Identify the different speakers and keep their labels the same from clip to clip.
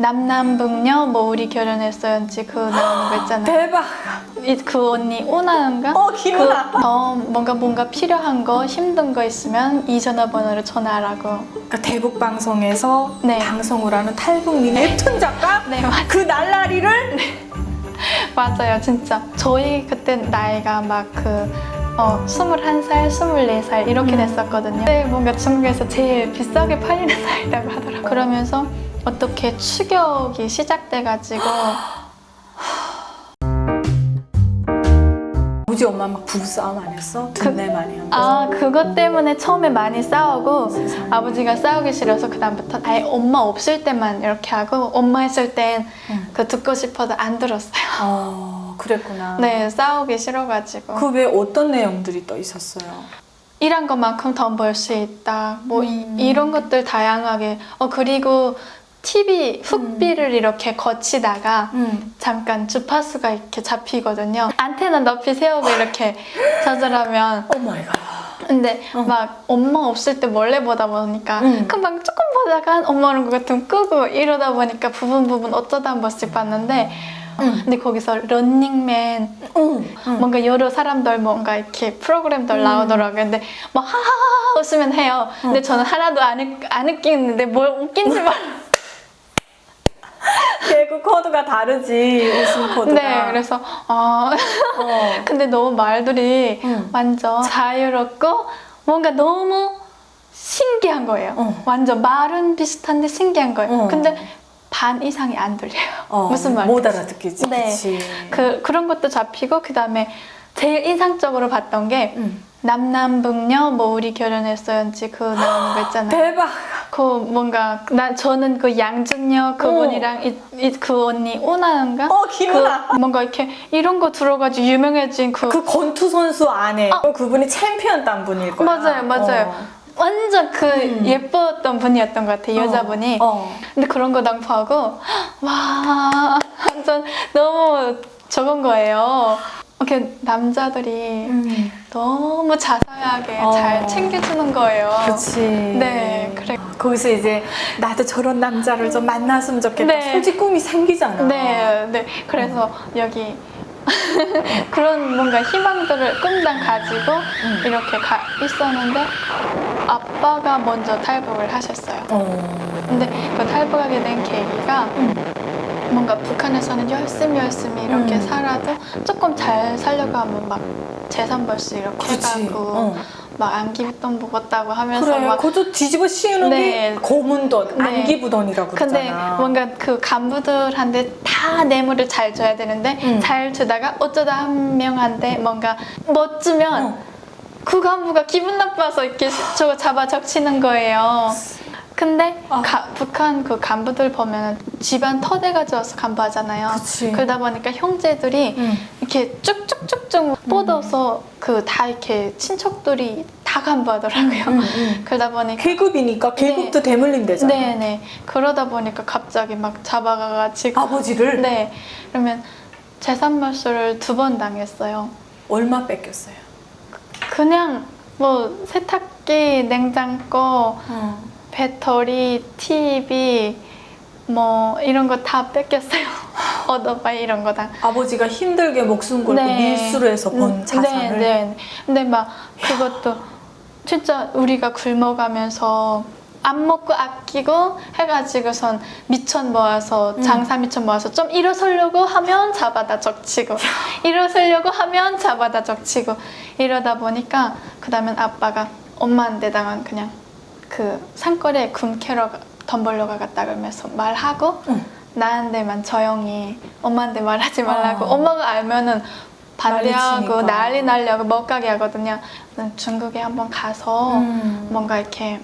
Speaker 1: 남남북녀 뭐 우리 결혼했어요인지 그 나오는 거 있잖아요.
Speaker 2: 대박.
Speaker 1: 이- 그 언니 오나인가?
Speaker 2: 어, 기훈아.
Speaker 1: 그, 더 뭔가 뭔가 필요한 거 힘든 거 있으면 이 전화번호로 전화하라고.
Speaker 2: 그러니까 대북 방송에서
Speaker 1: 네.
Speaker 2: 방송을 하는 탈북민 웹툰 작가
Speaker 1: 네 맞,
Speaker 2: 그 날라리를
Speaker 1: 맞아요 진짜. 저희 그때 나이가 막그 어, 21살, 24살 이렇게
Speaker 2: 음.
Speaker 1: 됐었거든요. 근데 뭔가 중국에서 제일 비싸게 팔리는 나이라고 하더라고요. 그러면서 어떻게 추격이 시작돼가지고
Speaker 2: 우지 엄마 막 부부싸움 안 했어? 둘내 많이 한 거.
Speaker 1: 아 그것 때문에 처음에 많이 싸우고
Speaker 2: 세상에.
Speaker 1: 아버지가 싸우기 싫어서 그 다음부터 아예 엄마 없을 때만 이렇게 하고 엄마 있을 땐
Speaker 2: 응.
Speaker 1: 그 듣고 싶어도 안 들었어요.
Speaker 2: 어, 그랬구나.
Speaker 1: 네 싸우기 싫어가지고
Speaker 2: 그 외에 어떤 내용들이 또 있었어요?
Speaker 1: 일한 것만큼 돈 벌 수 있다. 뭐
Speaker 2: 음.
Speaker 1: 이, 런 것들 다양하게 어 그리고 TV 훅비를 이렇게 거치다가
Speaker 2: 음.
Speaker 1: 잠깐 주파수가 이렇게 잡히거든요. 안테나 높이 세우고 이렇게 조절하면
Speaker 2: 오 마이 갓.
Speaker 1: 근데
Speaker 2: 어.
Speaker 1: 막 엄마 없을 때 몰래 보다 보니까
Speaker 2: 음.
Speaker 1: 금방 조금 보다가 엄마는 그거 좀 끄고 이러다 보니까 부분 부분 어쩌다 한 번씩 봤는데
Speaker 2: 응.
Speaker 1: 근데 거기서 런닝맨
Speaker 2: 응. 응.
Speaker 1: 뭔가 여러 사람들 뭔가 이렇게 프로그램들
Speaker 2: 음.
Speaker 1: 나오더라고요. 근데 막 하하하 웃으면 해요. 근데 저는 하나도 안, 웃, 안 웃기는데 뭘 웃긴지 말.
Speaker 2: 개 그 코드가 다르지 웃음 코드가.
Speaker 1: 네, 그래서 아
Speaker 2: 어.
Speaker 1: 근데 너무 말들이
Speaker 2: 응.
Speaker 1: 완전 자유롭고 뭔가 너무 신기한 거예요.
Speaker 2: 어.
Speaker 1: 완전 말은 비슷한데 신기한 거예요.
Speaker 2: 어.
Speaker 1: 근데 반 이상이 안 들려요.
Speaker 2: 어,
Speaker 1: 무슨 말인지.
Speaker 2: 못 알아듣겠지.
Speaker 1: 네.
Speaker 2: 그치.
Speaker 1: 그 그런 것도 잡히고 그 다음에 제일 인상적으로 봤던 게
Speaker 2: 응.
Speaker 1: 남남북녀 뭐 우리 결혼했어요인지 그 나오는 거 있잖아요.
Speaker 2: 대박.
Speaker 1: 그 뭔가 나 저는 그 양준녀 그분이랑 이, 이, 그 언니 오나인가?
Speaker 2: 어, 김은아.
Speaker 1: 그 뭔가 이렇게 이런 거 들어가지고 유명해진 그,
Speaker 2: 그 권투 선수 안에 그분이 챔피언 딴 분일 거야.
Speaker 1: 맞아요, 맞아요. 완전 그
Speaker 2: 음.
Speaker 1: 예뻤던 분이었던 것 같아요
Speaker 2: 어.
Speaker 1: 여자분이.
Speaker 2: 어.
Speaker 1: 근데 그런 거 낭파하고 와 완전 너무 적은 거예요. 이렇게 남자들이
Speaker 2: 음.
Speaker 1: 너무 자상하게
Speaker 2: 어.
Speaker 1: 잘 챙겨주는 거예요.
Speaker 2: 그치.
Speaker 1: 네.
Speaker 2: 거기서 이제 나도 저런 남자를 좀 만났으면 좋겠다.
Speaker 1: 네.
Speaker 2: 솔직히 꿈이 생기잖아.
Speaker 1: 네, 네. 그래서 여기 그런 뭔가 희망들을 꿈당 가지고 이렇게 가 있었는데 아빠가 먼저 탈북을 하셨어요.
Speaker 2: 어.
Speaker 1: 근데 그 탈북하게 된 계기가 뭔가 북한에서는 열심히 열심히 이렇게
Speaker 2: 음.
Speaker 1: 살아도 조금 잘 살려고 하면 막 재산 벌수 이렇게
Speaker 2: 그렇지.
Speaker 1: 해가고
Speaker 2: 어.
Speaker 1: 막 안기부돈 먹었다고 하면서
Speaker 2: 그래.
Speaker 1: 막
Speaker 2: 그것도 뒤집어 씌우는
Speaker 1: 네.
Speaker 2: 게 고문돈,
Speaker 1: 네.
Speaker 2: 안기부돈이라고
Speaker 1: 근데
Speaker 2: 그러잖아.
Speaker 1: 뭔가 그 간부들한테 다 뇌물을 잘 줘야 되는데
Speaker 2: 음.
Speaker 1: 잘 주다가 어쩌다 한 명한테 뭔가 못 주면
Speaker 2: 어.
Speaker 1: 그 간부가 기분 나빠서 이렇게 저거 잡아 적치는 거예요. 근데
Speaker 2: 아.
Speaker 1: 가- 북한 그 간부들 보면 집안 터대 가져와서 간부하잖아요.
Speaker 2: 그치.
Speaker 1: 러다 보니까 형제들이
Speaker 2: 음.
Speaker 1: 이렇게 쭉쭉쭉쭉 뻗어서 그 다 이렇게 친척들이 다 간부하더라고요.
Speaker 2: 음, 음.
Speaker 1: 그러다 보니까
Speaker 2: 계급이니까 계급도 대물림 되잖아.
Speaker 1: 네 네. 그러다 보니까 갑자기 막 잡아가가지고.
Speaker 2: 아버지를
Speaker 1: 네. 그러면 재산 몰수를 두 번 당했어요.
Speaker 2: 얼마 뺏겼어요?
Speaker 1: 그냥 뭐 세탁기, 냉장고,
Speaker 2: 어.
Speaker 1: 배터리, TV, 뭐 이런 거 다 뺏겼어요. 오토바이 이런 거 다.
Speaker 2: 아버지가 힘들게 목숨 걸고 밀수로 해서 번
Speaker 1: 음,
Speaker 2: 자산을
Speaker 1: 네, 네. 근데 막 그것도 진짜 우리가 굶어가면서 안 먹고 아끼고 해가지고선 미천 모아서
Speaker 2: 음.
Speaker 1: 장사 미천 모아서 좀 일어서려고 하면 잡아다 적치고 일어서려고 하면 잡아다 적치고 이러다 보니까 그 다음엔 아빠가 엄마한테다가 그냥 그 산거리에 군 캐러 가- 돈 벌러 가갔다 그러면서 말하고
Speaker 2: 응.
Speaker 1: 나한테만 조용히 엄마한테 말하지 말라고
Speaker 2: 어.
Speaker 1: 엄마가 알면은 반대하고.
Speaker 2: 난리
Speaker 1: 날려고 못 가게 하거든요. 중국에 한번 가서
Speaker 2: 음.
Speaker 1: 뭔가 이렇게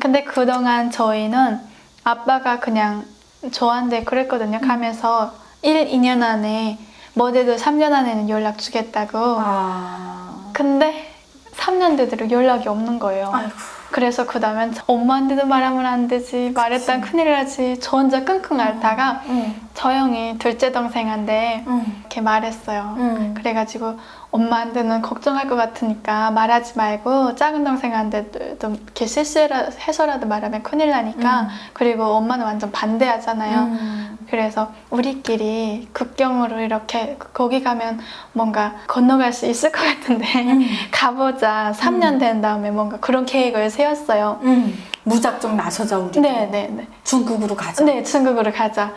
Speaker 1: 근데 그동안 저희는 아빠가 그냥 저한테 그랬거든요. 가면서 1, 2년 안에 뭐래도 3년 안에는 연락 주겠다고.
Speaker 2: 아.
Speaker 1: 근데 3년 되도록 연락이 없는 거예요.
Speaker 2: 아이고.
Speaker 1: 그래서 그 다음엔 엄마한테도 말하면 안 되지 말했단 큰일 나지 저 혼자 끙끙 앓다가
Speaker 2: 응.
Speaker 1: 저 형이 둘째 동생한테
Speaker 2: 응.
Speaker 1: 이렇게 말했어요.
Speaker 2: 응.
Speaker 1: 그래가지고 엄마한테는 걱정할 것 같으니까 말하지 말고 작은 동생한테도 좀 이렇게 실수해서라도 말하면 큰일 나니까
Speaker 2: 음.
Speaker 1: 그리고 엄마는 완전 반대하잖아요.
Speaker 2: 음.
Speaker 1: 그래서 우리끼리 국경으로 이렇게 거기 가면 뭔가 건너갈 수 있을 것 같은데
Speaker 2: 음.
Speaker 1: 가보자. 3년
Speaker 2: 음.
Speaker 1: 된 다음에 뭔가 그런 계획을 세웠어요.
Speaker 2: 응. 무작정 나서자 우리.
Speaker 1: 네네네.
Speaker 2: 중국으로 가자.
Speaker 1: 네, 중국으로 가자.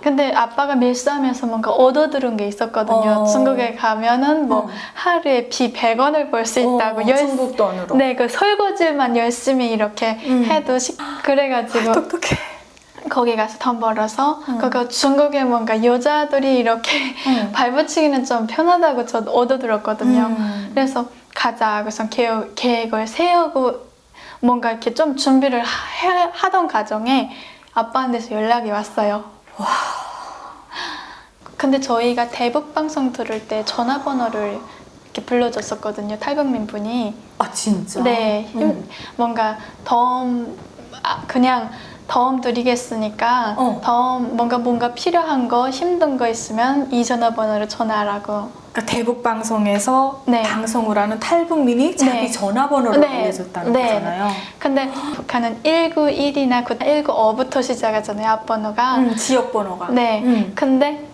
Speaker 1: 근데 아빠가 밀수하면서 뭔가 얻어들은 게 있었거든요.
Speaker 2: 어.
Speaker 1: 중국에 가면은 뭐
Speaker 2: 어.
Speaker 1: 하루에 비 100원을 벌 수 있다고.
Speaker 2: 어,
Speaker 1: 열-
Speaker 2: 중국 돈으로.
Speaker 1: 네, 그 설거지만 열심히 이렇게
Speaker 2: 음.
Speaker 1: 해도 식- 그래가지고
Speaker 2: 똑똑해.
Speaker 1: 거기 가서 돈 벌어서
Speaker 2: 음.
Speaker 1: 그거 중국에 뭔가 여자들이 이렇게
Speaker 2: 응.
Speaker 1: 발붙이기는 좀 편하다고 저 얻어들었거든요.
Speaker 2: 음.
Speaker 1: 그래서 가자. 그래서 계획, 계획을 세우고 뭔가 이렇게 좀 준비를 하, 해- 하던 과정에 아빠한테서 연락이 왔어요. 근데 저희가 대북 방송 들을 때 전화번호를 이렇게 불러줬었거든요. 탈북민 분이.
Speaker 2: 아 진짜.
Speaker 1: 네, 힘-
Speaker 2: 응.
Speaker 1: 뭔가 도움 아, 그냥 도움 드리겠으니까
Speaker 2: 어.
Speaker 1: 도움 뭔가 뭔가 필요한 거 힘든 거 있으면 이 전화번호로 전화하라고.
Speaker 2: 그러니까 대북 방송에서
Speaker 1: 네.
Speaker 2: 방송을 하는 탈북민이 자기
Speaker 1: 네.
Speaker 2: 전화번호를
Speaker 1: 네.
Speaker 2: 알려줬다는
Speaker 1: 네.
Speaker 2: 거잖아요.
Speaker 1: 근데 북한은 191이나 195부터 시작하잖아요. 앞번호가.
Speaker 2: 응, 지역 번호가.
Speaker 1: 네.
Speaker 2: 응.
Speaker 1: 근데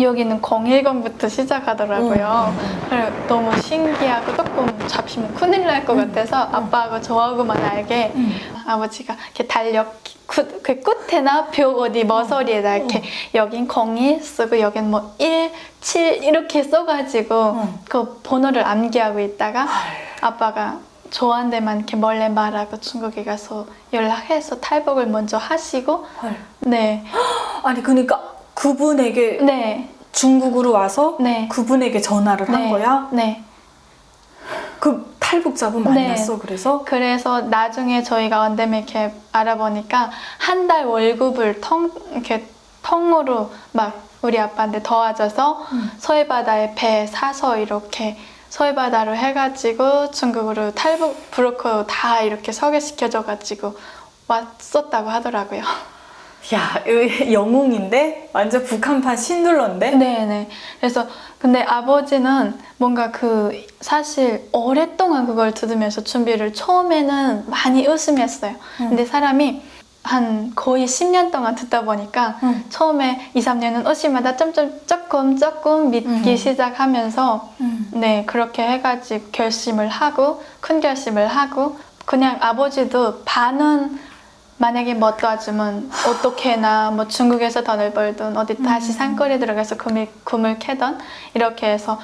Speaker 1: 여기는 010부터 시작하더라고요. 그래 너무 신기하고 조금 잡히면 큰일 날 것 같아서 아빠하고 저하고만 알게
Speaker 2: 응.
Speaker 1: 아버지가 이렇게 달력 그, 그 끝에나 벽 어디 머서리에다 이렇게 여긴 02 쓰고 여긴 뭐 1, 7 이렇게 써가지고
Speaker 2: 응.
Speaker 1: 그 번호를 암기하고 있다가 아빠가 저한테만 이렇게 몰래 말하고 중국에 가서 연락해서 탈북을 먼저 하시고
Speaker 2: 헐.
Speaker 1: 네,
Speaker 2: 아니 그러니까 그분에게
Speaker 1: 네,
Speaker 2: 중국으로 와서
Speaker 1: 네.
Speaker 2: 그분에게 전화를 한
Speaker 1: 네,
Speaker 2: 거야?
Speaker 1: 네.
Speaker 2: 그 탈북자분
Speaker 1: 네.
Speaker 2: 만났어 그래서
Speaker 1: 그래서 나중에 저희가 언데미 이렇게 알아보니까 한 달 월급을 통 이렇게 통으로 막 우리 아빠한테 도와줘서
Speaker 2: 음.
Speaker 1: 서해바다에 배 사서 이렇게 서해바다로 해가지고 중국으로 탈북 브로커 다 이렇게 소개시켜줘가지고 왔었다고 하더라고요.
Speaker 2: 야 영웅인데 완전 북한판 신둘러인데
Speaker 1: 네네. 그래서 근데 아버지는 뭔가 그 사실 오랫동안 그걸 들으면서 준비를 처음에는 많이 의심했어요.
Speaker 2: 음.
Speaker 1: 근데 사람이 한 거의 10년 동안 듣다 보니까
Speaker 2: 응.
Speaker 1: 처음에 2, 3년은 의심하다 점점 조금 조금 믿기
Speaker 2: 음.
Speaker 1: 시작하면서
Speaker 2: 음.
Speaker 1: 네 그렇게 해가지고 결심을 하고 큰 결심을 하고 그냥 아버지도 반은 만약에 못 도와주면 어떻게나 뭐 중국에서 돈을 벌든 어디 다시
Speaker 2: 음.
Speaker 1: 산거리에 들어가서 금을, 금을 캐던 이렇게 해서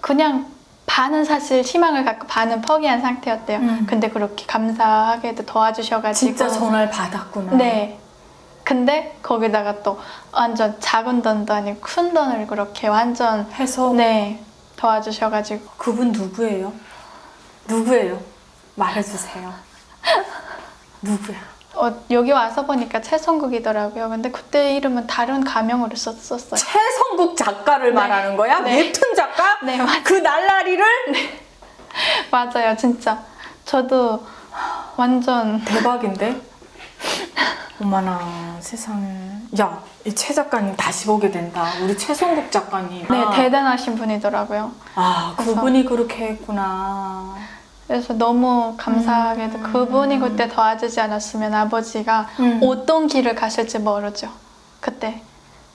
Speaker 1: 그냥 반은 사실 희망을 갖고 반은 포기한 상태였대요.
Speaker 2: 음.
Speaker 1: 근데 그렇게 감사하게도 도와주셔가지고
Speaker 2: 진짜 전화를 받았구나.
Speaker 1: 네. 근데 거기다가 또 완전 작은 돈도 아니고 큰 돈을 그렇게 완전
Speaker 2: 해서
Speaker 1: 네 도와주셔가지고
Speaker 2: 그분 누구예요? 누구예요? 말해주세요. 누구야?
Speaker 1: 어, 여기 와서 보니까 최성국이더라고요. 근데 그때 이름은 다른 가명으로 썼었어요.
Speaker 2: 최성국 작가를
Speaker 1: 네.
Speaker 2: 말하는 거야?
Speaker 1: 네.
Speaker 2: 웹툰 작가?
Speaker 1: 네 맞,
Speaker 2: 그 날라리를?
Speaker 1: 맞아요, 진짜. 저도 완전
Speaker 2: 대박인데? 어머나 세상에 야, 이 최 작가님 다시 보게 된다 우리 최성국 작가님
Speaker 1: 네
Speaker 2: 아,
Speaker 1: 대단하신 분이더라고요.
Speaker 2: 아
Speaker 1: 그래서-
Speaker 2: 그분이 그렇게 했구나
Speaker 1: 그래서 너무 감사하게도
Speaker 2: 음.
Speaker 1: 그분이 그때 도와주지 않았으면 아버지가
Speaker 2: 음.
Speaker 1: 어떤 길을 가실지 모르죠. 그때.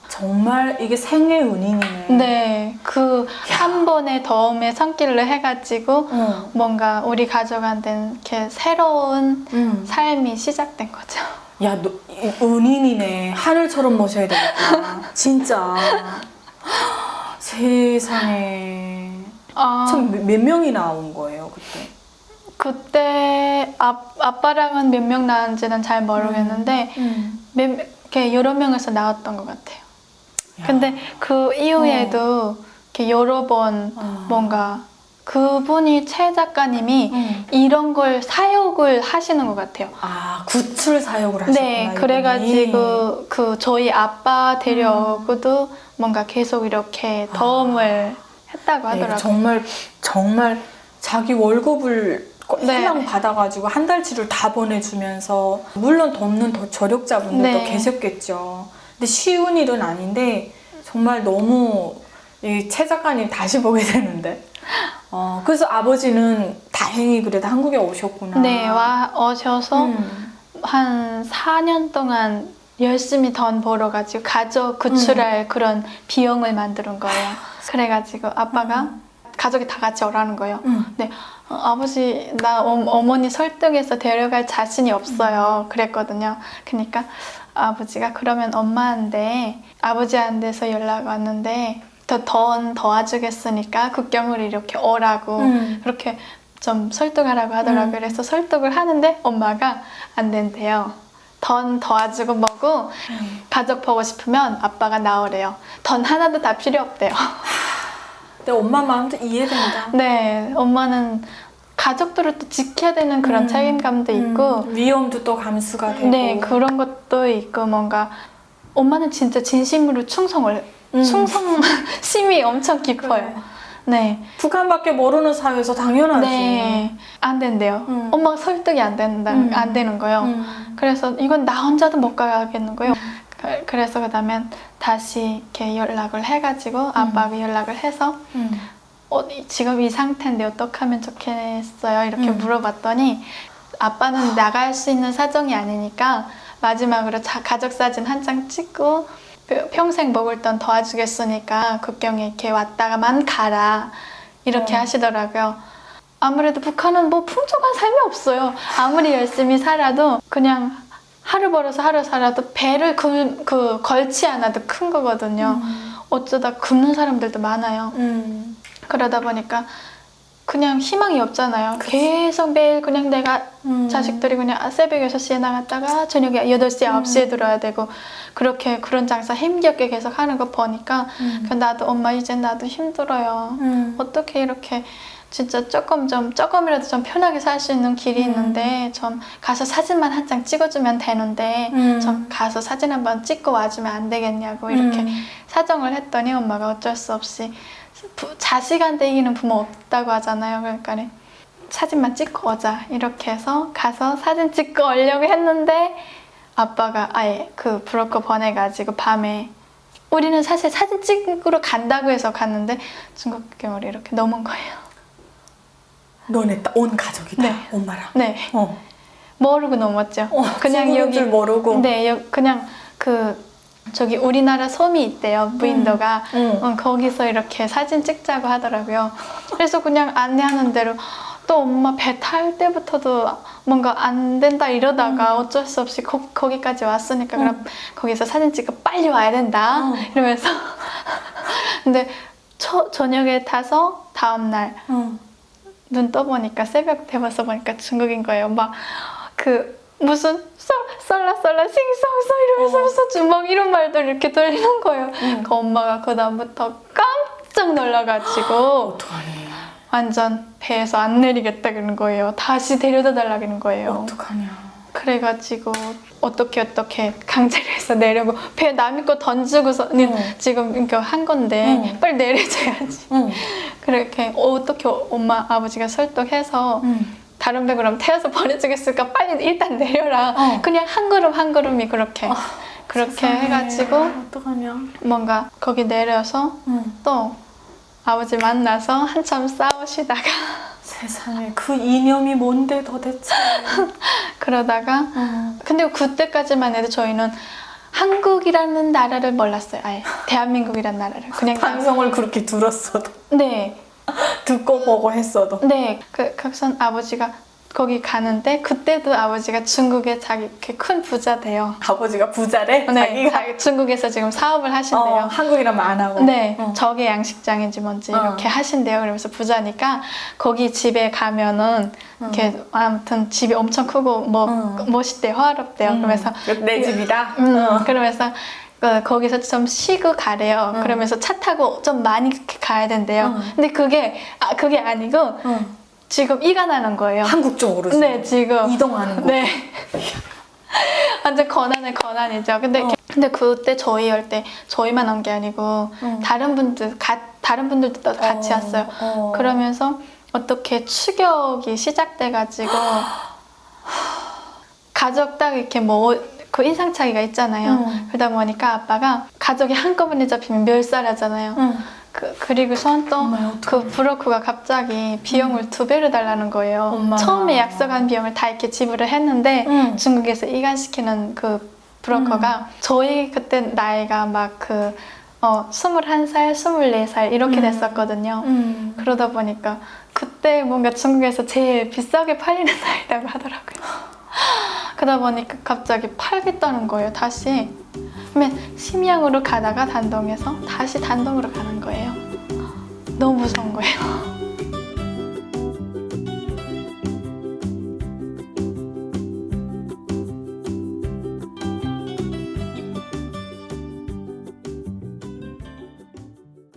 Speaker 2: 정말 이게 생의 은인이네
Speaker 1: 네, 그 한 번의 도움에 손길을 해가지고
Speaker 2: 어.
Speaker 1: 뭔가 우리 가족한테는 이렇게 새로운
Speaker 2: 음.
Speaker 1: 삶이 시작된 거죠.
Speaker 2: 야, 너 이- 은인이네. 하늘처럼 모셔야 되겠다. 진짜. 세상에.
Speaker 1: 아,
Speaker 2: 참 몇 명이 나온 거예요 그때?
Speaker 1: 그때 아, 아빠랑은 몇 명 나왔는지는 잘 모르겠는데
Speaker 2: 음.
Speaker 1: 몇, 이렇게 여러 명에서 나왔던 것 같아요.
Speaker 2: 야.
Speaker 1: 근데 그 이후에도 이렇게 여러 번
Speaker 2: 어.
Speaker 1: 뭔가 그분이 최 작가님이
Speaker 2: 음.
Speaker 1: 이런 걸 사역을 하시는 것 같아요.
Speaker 2: 아 구출 사역을 하셨구나.
Speaker 1: 네. 그래가지고 그 저희 아빠 데려오고도 뭔가 계속 이렇게 도움을 했다고
Speaker 2: 네,
Speaker 1: 하더라고요.
Speaker 2: 정말 정말 자기 월급을
Speaker 1: 네.
Speaker 2: 해당 받아가지고 한 달치를 다 보내주면서 물론 돕는 더 저력자분들도
Speaker 1: 네.
Speaker 2: 계셨겠죠. 근데 쉬운 일은 아닌데 정말 너무 이 최 작가님 다시 보게 되는데. 어, 그래서 아버지는 다행히 그래도 한국에 오셨구나.
Speaker 1: 네, 와 오셔서
Speaker 2: 음.
Speaker 1: 한 4년 동안 열심히 돈 벌어가지고 가족 구출할 그런 비용을 만드는 거예요. 그래가지고 아빠가 가족이 다 같이 오라는 거예요.
Speaker 2: 음.
Speaker 1: 네, 어, 아버지 나 어, 어머니 설득해서 데려갈 자신이 없어요. 그랬거든요. 그러니까 아버지가 그러면 엄마한테 아버지한테서 연락 왔는데 더돈 도와주겠으니까 국경을 이렇게 오라고
Speaker 2: 음.
Speaker 1: 그렇게 좀 설득하라고 하더라고요.
Speaker 2: 음.
Speaker 1: 그래서 설득을 하는데 엄마가 안 된대요. 돈 도와주고 뭐고
Speaker 2: 음.
Speaker 1: 가족 보고 싶으면 아빠가 나오래요. 돈 하나도 다 필요 없대요.
Speaker 2: 근데 엄마 마음도 이해된다.
Speaker 1: 네, 엄마는 가족들을 또 지켜야 되는 그런
Speaker 2: 음.
Speaker 1: 책임감도
Speaker 2: 음.
Speaker 1: 있고,
Speaker 2: 위험도 또 감수가 되고.
Speaker 1: 네, 그런 것도 있고, 뭔가, 엄마는 진짜 진심으로 충성을,
Speaker 2: 음.
Speaker 1: 충성심이 엄청 깊어요.
Speaker 2: 그래.
Speaker 1: 네.
Speaker 2: 북한밖에 모르는 사회에서 당연하지.
Speaker 1: 네. 안 된대요.
Speaker 2: 음.
Speaker 1: 엄마가 설득이 안 된다,
Speaker 2: 음.
Speaker 1: 안 되는 거예요.
Speaker 2: 음.
Speaker 1: 그래서 이건 나 혼자도 못 가겠는 거예요. 그- 그래서 그 다음에 다시 이렇게 연락을 해가지고 아빠가 연락을 해서
Speaker 2: 음.
Speaker 1: 어, 이- 지금 이 상태인데 어떻게 하면 좋겠어요? 이렇게
Speaker 2: 음.
Speaker 1: 물어봤더니 아빠는 나갈 수 있는 사정이 아니니까 마지막으로 자- 가족 사진 한 장 찍고 펴- 평생 먹을 돈 도와주겠으니까 국경에 이렇게 왔다가만 가라 이렇게
Speaker 2: 어.
Speaker 1: 하시더라고요. 아무래도 북한은 뭐 풍족한 삶이 없어요. 아무리 열심히 살아도 그냥 하루 벌어서 하루 살아도 배를 그, 그 걸치 않아도 큰 거거든요. 어쩌다 굶는 사람들도 많아요.
Speaker 2: 음.
Speaker 1: 그러다 보니까 그냥 희망이 없잖아요. 계속 매일 그냥 내가
Speaker 2: 음.
Speaker 1: 자식들이 그냥 새벽 6시에 나갔다가 저녁에 8시,
Speaker 2: 음.
Speaker 1: 9시에 들어야 되고 그렇게 그런 장사 힘겹게 계속 하는 거 보니까
Speaker 2: 음.
Speaker 1: 그 나도 엄마 이제 나도 힘들어요.
Speaker 2: 음.
Speaker 1: 어떻게 이렇게 진짜 조금 좀 조금이라도 좀 편하게 살 수 있는 길이
Speaker 2: 음.
Speaker 1: 있는데 좀 가서 사진만 한 장 찍어주면 되는데
Speaker 2: 음.
Speaker 1: 좀 가서 사진 한 번 찍고 와주면 안 되겠냐고 이렇게
Speaker 2: 음.
Speaker 1: 사정을 했더니 엄마가 어쩔 수 없이 부- 자식한테 이기는 부모 없다고 하잖아요. 그러니까 사진만 찍고 오자 이렇게 해서 가서 사진 찍고 오려고 했는데 아빠가 아예 그 브로커 보내가지고 밤에 우리는 사실 사진 찍으러 간다고 해서 갔는데 중국 경으로 이렇게 넘은 거예요.
Speaker 2: 너네 따- 온 가족이다.
Speaker 1: 네.
Speaker 2: 엄마랑.
Speaker 1: 네,
Speaker 2: 어.
Speaker 1: 모르고 넘었죠.
Speaker 2: 어,
Speaker 1: 그냥 여기
Speaker 2: 줄 모르고.
Speaker 1: 네, 여, 그냥 그 저기 우리나라 섬이 있대요. 무인도가.
Speaker 2: 응.
Speaker 1: 어, 거기서 이렇게 사진 찍자고 하더라고요. 그래서 그냥 안내하는 대로 또 엄마 배 탈 때부터도 뭔가 안 된다 이러다가 어쩔 수 없이 거, 거기까지 왔으니까 그럼 거기서 사진 찍고 빨리 와야 된다
Speaker 2: 응.
Speaker 1: 이러면서 근데 초, 저녁에 타서 다음날
Speaker 2: 응.
Speaker 1: 눈 떠보니까 새벽 되어서 보니까 중국인 거예요. 막 그 무슨 썰, 썰라 썰라 싱성서 이러면서
Speaker 2: 어.
Speaker 1: 무슨 주먹 이런 말들 이렇게 들리는 거예요.
Speaker 2: 응.
Speaker 1: 그 엄마가 그 다음부터 깜짝 놀라가지고
Speaker 2: 어떡하니.
Speaker 1: 완전 배에서 안 내리겠다 그러는 거예요. 다시 데려다 달라 그러는 거예요.
Speaker 2: 어떡하냐.
Speaker 1: 그래가지고 어떻게 어떻게 강제로 해서 내려고 배 남의 거 던지고서
Speaker 2: 응.
Speaker 1: 지금 이거 한 건데
Speaker 2: 응.
Speaker 1: 빨리 내려줘야지.
Speaker 2: 응.
Speaker 1: 그렇게 어떻게 엄마 아버지가 설득해서
Speaker 2: 응.
Speaker 1: 다른 배 그럼 태워서 보내주겠으니까 빨리 일단 내려라.
Speaker 2: 어.
Speaker 1: 그냥 한 걸음 한 걸음이 그렇게
Speaker 2: 아,
Speaker 1: 그렇게
Speaker 2: 세상에.
Speaker 1: 해가지고
Speaker 2: 어떡하냐.
Speaker 1: 뭔가 거기 내려서
Speaker 2: 응.
Speaker 1: 또 아버지 만나서 한참 싸우시다가
Speaker 2: 세상에 그 이념이 뭔데 도대체.
Speaker 1: 그러다가
Speaker 2: 응.
Speaker 1: 근데 그때까지만 해도 저희는 한국이라는 나라를 몰랐어요. 아예 대한민국이라는 나라를 그냥
Speaker 2: 방송을 그렇게 들었어도
Speaker 1: 네,
Speaker 2: 듣고 보고 했어도.
Speaker 1: 네. 그 각선 아버지가 거기 가는데 그때도 아버지가 중국에 자기 이렇게 큰 부자 돼요.
Speaker 2: 아버지가 부자래.
Speaker 1: 네,
Speaker 2: 자기가
Speaker 1: 자기 중국에서 지금 사업을
Speaker 2: 어,
Speaker 1: 하신대요.
Speaker 2: 한국이라면 안 하고.
Speaker 1: 네,
Speaker 2: 어.
Speaker 1: 저게 양식장인지 뭔지
Speaker 2: 어.
Speaker 1: 이렇게 하신대요. 그러면서 부자니까 거기 집에 가면은 이렇게 아무튼 집이 엄청 크고 뭐
Speaker 2: 어.
Speaker 1: 멋있대요, 화롭대요.
Speaker 2: 음,
Speaker 1: 그러면서
Speaker 2: 내 집이다.
Speaker 1: 음,
Speaker 2: 어.
Speaker 1: 그러면서 그 거기서 좀 쉬고 가래요.
Speaker 2: 응.
Speaker 1: 그러면서 차 타고 좀 많이 가야 된대요.
Speaker 2: 응.
Speaker 1: 근데 그게 아 그게 아니고
Speaker 2: 응.
Speaker 1: 지금 이가 나는 거예요.
Speaker 2: 한국 쪽으로
Speaker 1: 네, 지금
Speaker 2: 이동하는 거.
Speaker 1: 네. 완전 권한의 권한이죠. 근데
Speaker 2: 어.
Speaker 1: 근데 그때 저희 할 때 저희만 온게 아니고
Speaker 2: 응.
Speaker 1: 다른 분들 가, 다른 분들도 또 같이
Speaker 2: 어,
Speaker 1: 왔어요.
Speaker 2: 어.
Speaker 1: 그러면서 어떻게 추격이 시작돼 가지고 가족 딱 이렇게 뭐 그 인상 차이가 있잖아요.
Speaker 2: 음.
Speaker 1: 그러다 보니까 아빠가 가족이 한꺼번에 잡히면 멸살하잖아요.
Speaker 2: 응.
Speaker 1: 그, 그리고선 또 그 브로커가 갑자기 비용을 두 배로 달라는 거예요.
Speaker 2: 엄마야.
Speaker 1: 처음에 약속한 비용을 다 이렇게 지불을 했는데
Speaker 2: 응.
Speaker 1: 중국에서 이간시키는 그 브로커가 저희 그때 나이가 막그 어, 21살, 24살 이렇게
Speaker 2: 음.
Speaker 1: 됐었거든요.
Speaker 2: 응.
Speaker 1: 그러다 보니까 그때 뭔가 중국에서 제일 비싸게 팔리는 나이라고 하더라고요. 그러다 보니까 갑자기 팔겠다는 거예요, 다시. 그러면 심양으로 가다가 단동에서 다시 단동으로 가는 거예요. 너무 무서운 거예요.